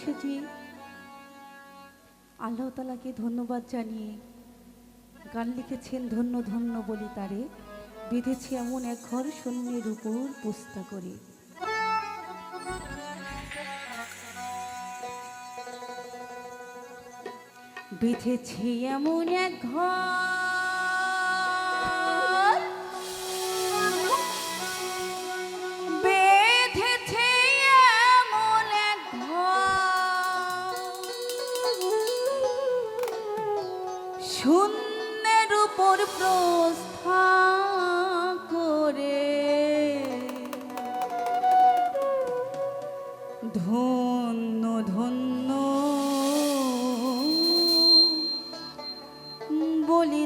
এসেছি। আল্লাহ তালাকে ধন্যবাদ জানিয়ে গান লিখেছেন, ধন্য ধন্য বলি তারে। বেঁধেছি এমন এক ঘর শূন্যের উপর পোস্তা করে। বেঁধেছি এমন এক ঘর শূন্যের উপর প্রস্থা করে। ধন্য ধন্য বলি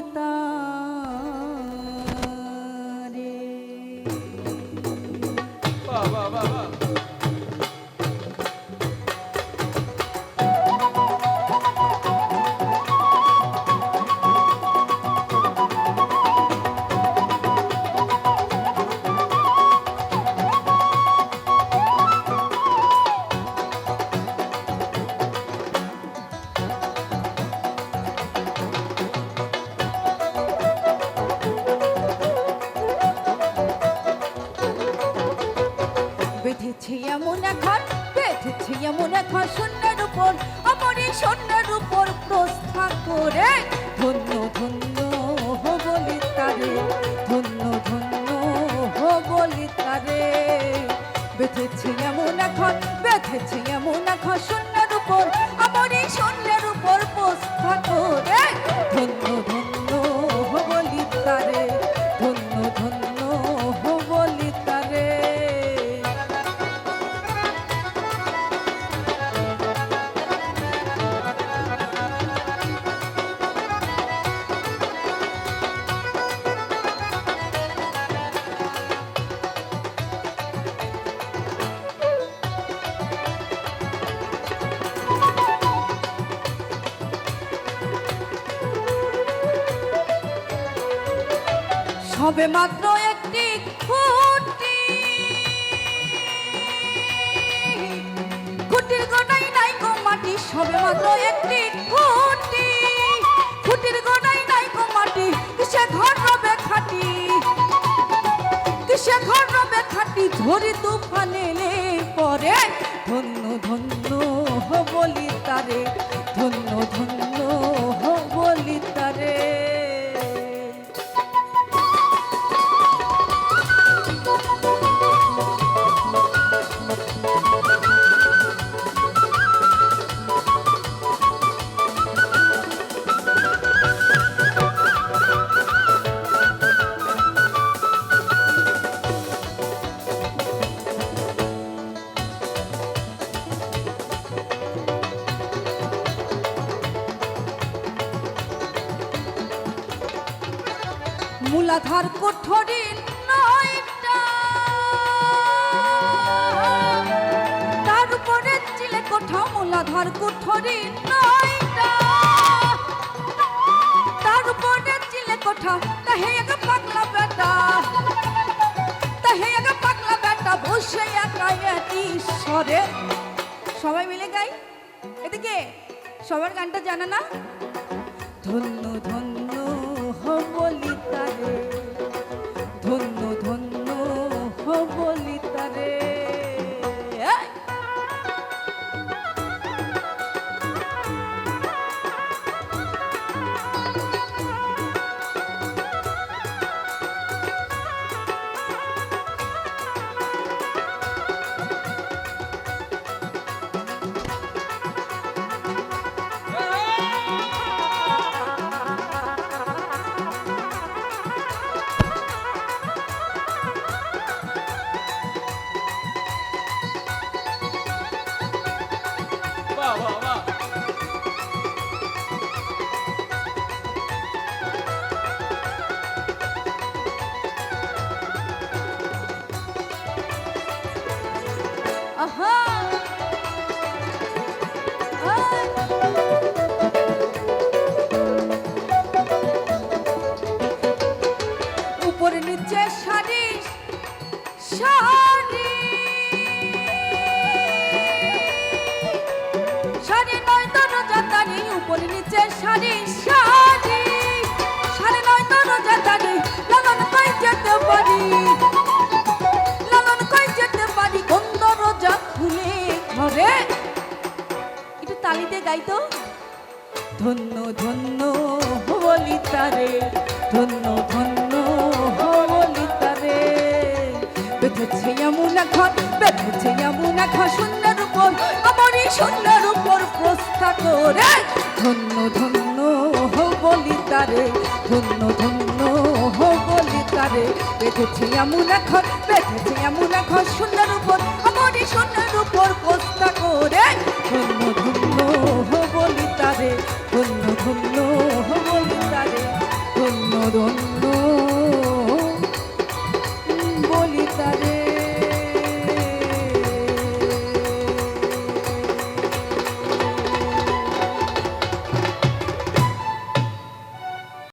বেঁধেছে এমন ঘর পেতেছি এমন ঘর শূন্যের উপর অপরি শূন্যের উপর প্রস্থা করে ধন্য সবে মাত্র একটি খুঁটি। খুঁটির গোটাই নাই গো মাটি, সবে মাত্র একটি খুঁটি। খুঁটির গোটাই নাই গো মাটি, কিসে ঘর রবে খাটি? কিসে ঘর রবে খাটি? ঝরি তুফান পরে ধন্য ধন্য বলি তারে, ধন্য ধন্য মূলাধার কোঠরি তার উপরে চিলে কোঠা, মূলাধার কোঠরি নয়টা। তার উপরে চিলে কোঠা তাহে এক পাগলা বেটা। তাহে এক পাগলা বেটা বসে একা এটি সবাই মিলে গাই? এদিকে, সবার গানটা জানে না? ধন্য উপরে নিচে সারিস সা ধন্য ধন্য বলি ধন্য ধন্য বলি বেঁধেছে এমন ঘর বেঁধেছে এমন ঘর শূন্যের উপর, আমারই শূন্যের উপর প্রস্থা করে ধন্য ধন্য বলি ধন্য ধন্য বলি তারে বেঁধেছি এমন ঘর বেঁধেছে ঘর সুন্দর উপর আমারই